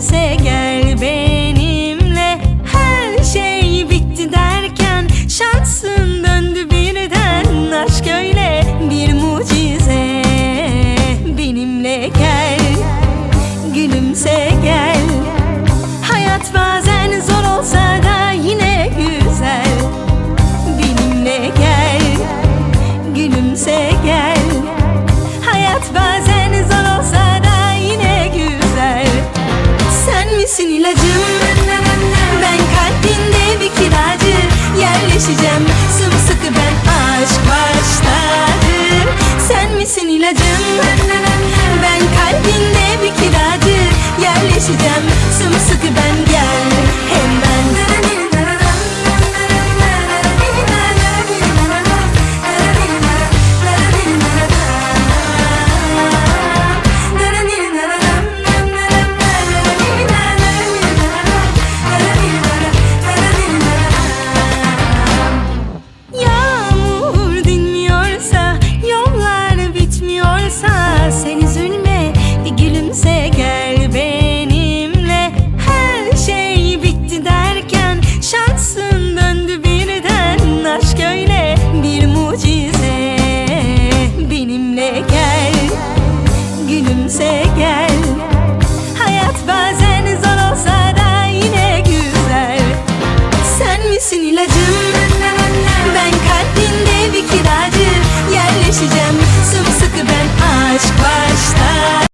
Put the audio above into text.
kimse gel benimle. Her şey bitti derken şansın döndü birden. Aşk öyle bir mucize. Benimle gel gülümse gel. Hayat bazen ilacım. Ben kalbinde bir kiracı. Yerleşeceğim. Sımsıkı ben aşk başladı Sen misin ilacım? Ben kalbinde bir kiracı. Yerleşeceğim. Sımsıkı ben gel Ben kalbinde bir kiraz